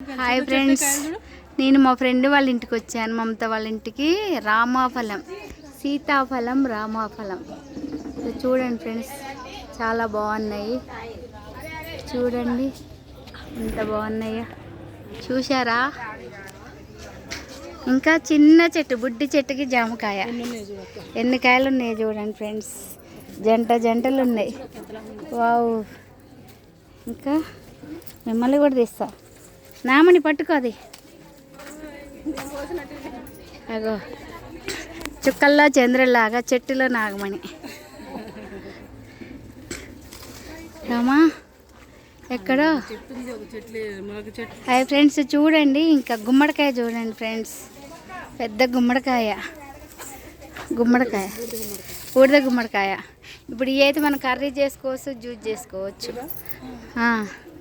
Hi friends. నేను మా friend వాళ్ళ ఇంటికి వచ్చాను మమత వాళ్ళ ఇంటికి. రామాఫలం సీతాఫలం రామాఫలం. చూడండి ఫ్రెండ్స్ చాలా బాగున్నాయి. చూడండి ఎంత బాగున్నాయో. చూసారా ఇంకా చిన్న చెట్టు బుడ్డి చెట్టుకి జామకాయ. ఎన్ని కాయలు ఉన్నాయి చూడండి ఫ్రెండ్స్? జంట జంటలు ఉన్నాయి వావ్. ఇంకా మిమ్మల్ని కూడా తీస్తా. నామని పట్టుకో అది అగో. చుక్కల్లో చంద్రులాగా చెట్టులో నాగమణి. రామా ఎక్కడో? అవి ఫ్రెండ్స్ చూడండి ఇంకా గుమ్మడికాయ చూడండి ఫ్రెండ్స్. పెద్ద గుమ్మడికాయ. గుమ్మడికాయ. బూడిద గుమ్మడికాయ. ఇప్పుడు ఈ అయితే మనం కర్రీ చేసుకోవచ్చు జ్యూస్ చేసుకోవచ్చు.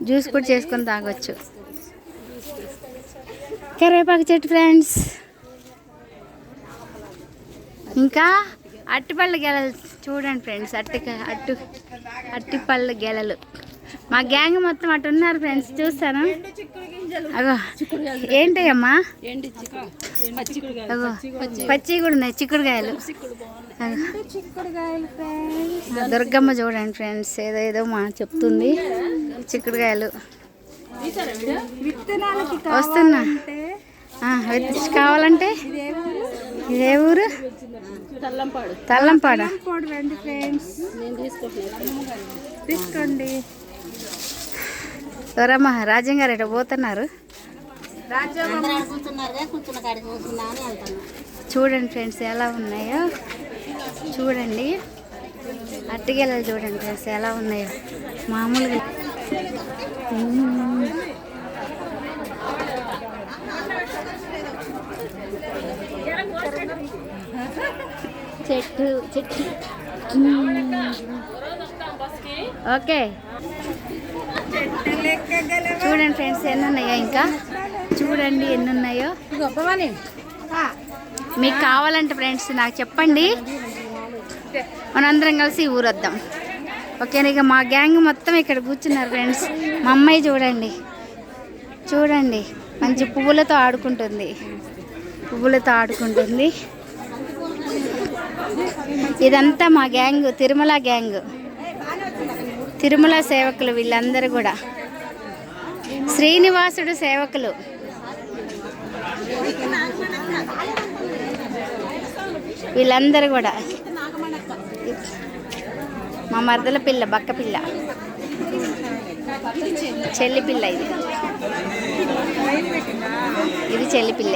జ్యూస్ కూడా చేసుకొని తాగొచ్చు. కరివేపాకు చెట్టు ఫ్రెండ్స్. ఇంకా అట్టిపళ్ళ గెలలు చూడండి ఫ్రెండ్స్ అట్టి అట్టు అట్టిపళ్ళ గెలలు. మా గ్యాంగ్ మొత్తం అటు ఉన్నారు ఫ్రెండ్స్ చూస్తాను అగో ఏంటి అగో పచ్చి కూడా ఉన్నాయి చిక్కుడుకాయలు. దుర్గమ్మ చూడండి ఫ్రెండ్స్ ఏదో ఏదో మా చెప్తుంది చిక్కుడుకాయలు. వస్తున్నా. కావాలంటే ఇదే ఊరు? తల్లంపాడు. తల్లంపాడ రండి ఫ్రెండ్స్. తీసుకోండి. ఎవరమ్మా రాజ్యం గారు ఎటు పోతున్నారు? చూడండి ఫ్రెండ్స్ ఎలా ఉన్నాయో. చూడండి. అట్టిగెలలు చూడండి ఫ్రెండ్స్ ఎలా ఉన్నాయో. మామూలుగా మ్మ్. చెట్టు చెట్టు. ఓకే. చూడండి ఫ్రెండ్స్ ఎన్ని ఉన్నాయో ఇంకా. చూడండి ఎన్ని ఉన్నాయో గొప్పవాణి. మీకు కావాలంటే ఫ్రెండ్స్ నాకు చెప్పండి. మనందరం కలిసి ఊరొద్దాం. ఓకేనా? ఇక మా గ్యాంగ్ మొత్తం ఇక్కడ కూర్చున్నారు ఫ్రెండ్స్. మా అమ్మాయి చూడండి. చూడండి. మంచి పువ్వులతో ఆడుకుంటుంది. పువ్వులతో ఆడుకుంటుంది. ఇదంతా మా గ్యాంగ్ తిరుమల గ్యాంగ్. తిరుమల సేవకులు వీళ్ళందరూ కూడా. శ్రీనివాసుడు సేవకులు. వీళ్ళందరూ కూడా. మా మరదల పిల్ల బక్క పిల్ల. చెల్లి పిల్ల ఇది. ఇది చెల్లి పిల్ల.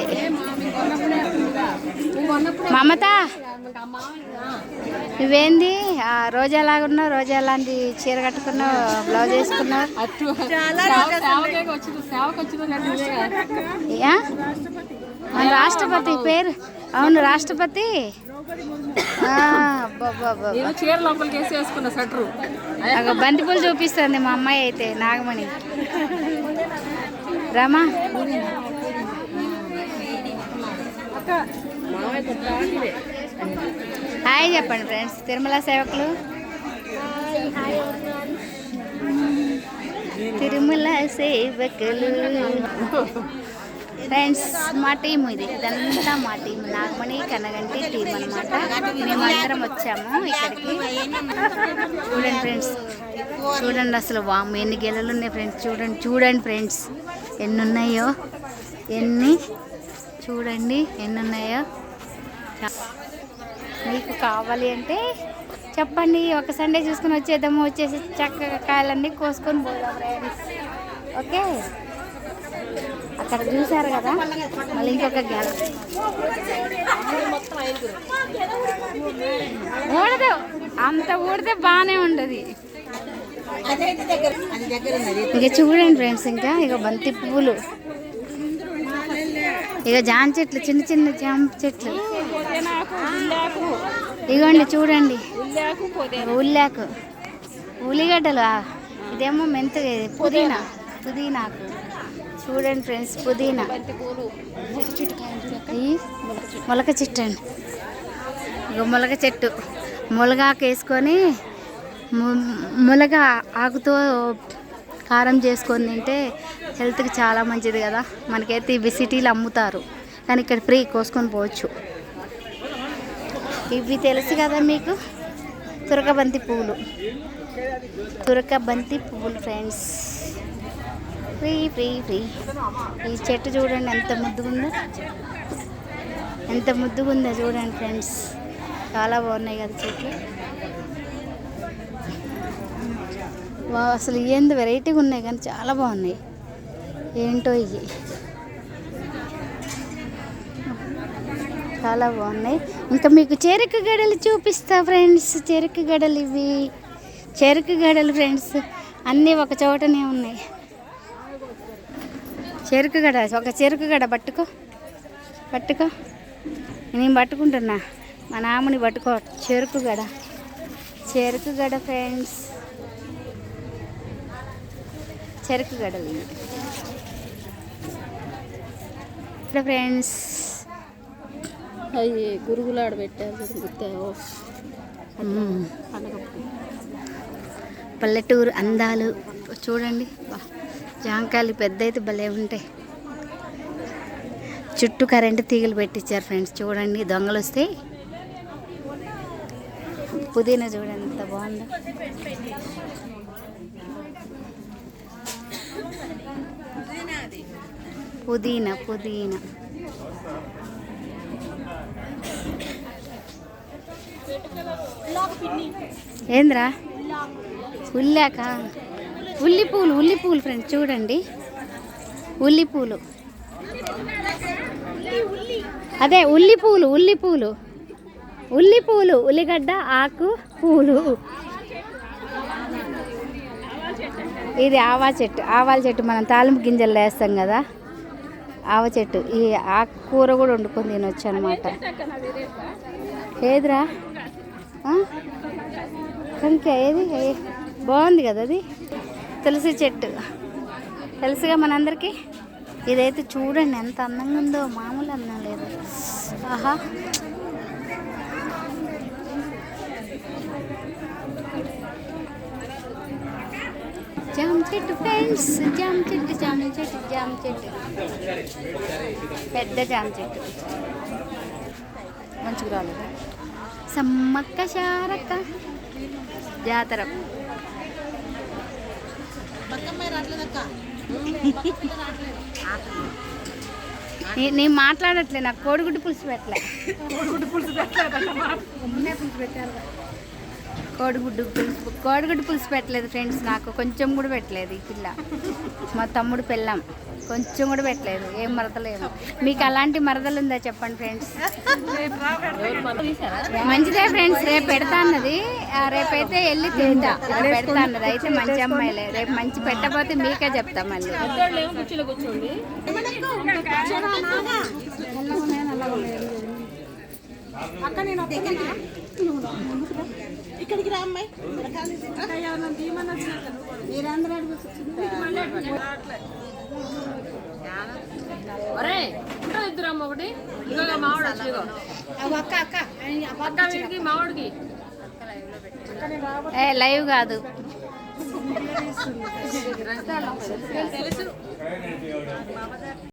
మమత నువ్వేంది? ఆ రోజా లాగున్నావు రోజా ఎలాంటి చీర కట్టుకున్నావు? బ్లౌజ్ వేసుకున్నావు? మన రాష్ట్రపతి పేరు. అవును రాష్ట్రపతి. నేను చీర లోపలికి వేసి వేసుకున్న బంతిపూలు చూపిస్తుంది మా అమ్మాయి అయితే నాగమణి. రామా. హాయ్ చెప్పండి ఫ్రెండ్స్ తిరుమల సేవకులు. తిరుమల సేవకులు. ఫ్రెండ్స్ మా టీం ఇది. ఇదంతా మా టీం నాగమణి కనగంటి టీం అనమాట మేమందరం వచ్చాము ఇక్కడికి. చూడండి ఫ్రెండ్స్. చూడండి అసలు వాము ఎన్ని గెలలు ఉన్నాయి ఫ్రెండ్స్. చూడండి చూడండి ఫ్రెండ్స్. ఎన్ని ఉన్నాయో ఎన్ని? చూడండి ఎన్ని ఉన్నాయో మీకు కావాలి అంటే చెప్పండి. ఒక సండే చూసుకొని వచ్చేద్దాము. వచ్చేసి చక్కగా కాయలన్నీ కోసుకొని పోదాం ఫ్రెండ్స్ ఓకే? అక్కడ చూసారు కదా? మళ్ళీ ఇంకొక గెల ఊడదు. అంత ఊడితే బాగానే ఉండదు. ఇక చూడండి ఫ్రెండ్స్ ఇంకా ఇక బంతి పువ్వులు. ఇక జాన్ చెట్లు చిన్న చిన్న జామ చెట్లు. ఇగోండి చూడండి. ఉల్లాకు. ఉల్లిగడ్డలు ఇదేమో మెంత పుదీనా. పుదీనాకు. చూడండి ఫ్రెండ్స్ పుదీనా. మొలక చెట్టు అండి. ఇక మొలక చెట్టు. ములగాకు వేసుకొని మొలగ ములగ ఆకుతో కారం చేసుకొని తింటే హెల్త్కి చాలా మంచిది కదా. మనకైతే ఇవి సిటీలో అమ్ముతారు. కానీ ఇక్కడ ఫ్రీ కోసుకొని పోవచ్చు. ఇవి తెలుసు కదా మీకు? తురకబంతి పువ్వులు తురకబంతి పువ్వులు ఫ్రెండ్స్. Free free free. ఈ చెట్టు చూడండి ఎంత ముద్దుగుందో. ఎంత ముద్దుగుందో చూడండి ఫ్రెండ్స్. చాలా బాగున్నాయి కదా చెట్లు. వా అసలు ఏంది వెరైటీగా ఉన్నాయి కానీ చాలా బాగున్నాయి. ఏంటో ఇవి చాలా బాగున్నాయి. ఇంకా మీకు చెరుకు గడలు చూపిస్తా ఫ్రెండ్స్. చెరుకు గడలు ఇవి. చెరుకు గడలు ఫ్రెండ్స్. అన్నీ ఒక చోటనే ఉన్నాయి. చెరుకు గడ ఒక చెరుకు గడ పట్టుకో. పట్టుకో. నేను పట్టుకుంటున్నా. మా నామని పట్టుకో. చెరుకు గడ చెరుకు గడ ఫ్రెండ్స్. చెరుకు. ఇక్కడ ఫ్రెండ్స్. అవి గురుగులాడ పెట్టారు పల్లెటూరు అందాలు. చూడండి. బా, జాంకాయలు పెద్ద అయితే భలే ఉంటాయి. చుట్టూ కరెంటు తీగలు పెట్టించారు ఫ్రెండ్స్ చూడండి దొంగలు వస్తే పుదీనా చూడండి ఎంత బాగుందో. పుదీనా పుదీనా. ఏంద్రా? ఉల్లాక ఉల్లి పూలు ఉల్లి పూలు ఫ్రెండ్స్ చూడండి. ఉల్లి పూలు అదే ఉల్లి పూలు ఉల్లి పూలు ఉల్లి పూలు ఉల్లిగడ్డ ఆకు పూలు. ఇది ఆవా చెట్టు. ఆవాల చెట్టు మనం తాలింపు గింజలు వేస్తాం కదా. ఆవ చెట్టు. ఈ ఆకు కూర కూడా వండుకొని తినొచ్చు అనమాట ఏదిరా? ఇంకా ఏది? బాగుంది కదా అది? తులసి చెట్టు. తెలుసుగా మనందరికీ? ఇదైతే చూడండి ఎంత అందంగా ఉందో మామూలు అందం లేదు. ఆహా. జామ చెట్టు ఫ్రెండ్స్ జామ చెట్టు జామ చెట్టు జామ చెట్టు. పెద్ద జామ చెట్టు. మంచిగా రాలేదు. సమ్మక్క శారక్క జాతర. నేను మాట్లాడట్లే నాకు కోడిగుడ్డు పులుసు పెట్టలే. కోడిగుడ్డు పులుసు కోడిగుడ్డు పులుసు కోడిగుడ్డు పులుసు పెట్టలేదు ఫ్రెండ్స్ నాకు. కొంచెం కూడా పెట్టలేదు ఈ పిల్ల. మా తమ్ముడు పెళ్ళాం. కొంచెం కూడా పెట్టలేదు. ఏం మరదలేము మీకు అలాంటి మరదలు ఉందా చెప్పండి ఫ్రెండ్స్ మంచిదే ఫ్రెండ్స్ రేపు పెడతా అన్నది. ఆ, రేపైతే వెళ్ళి తింటా. పెడతా అన్నది. అయితే మంచి అమ్మాయిలే రేపు మంచి పెట్టకపోతే మీకే చెప్తా మళ్ళీ. అక్క నేను ఇక్కడికి రా అమ్మాయి. ఒరే ఇద్దరు అమ్మ ఒకటి. ఇంకా మామిడి వచ్చి ఇదిగో. అక్క వీడికి మామిడికి ఏ లైవ్ కాదు.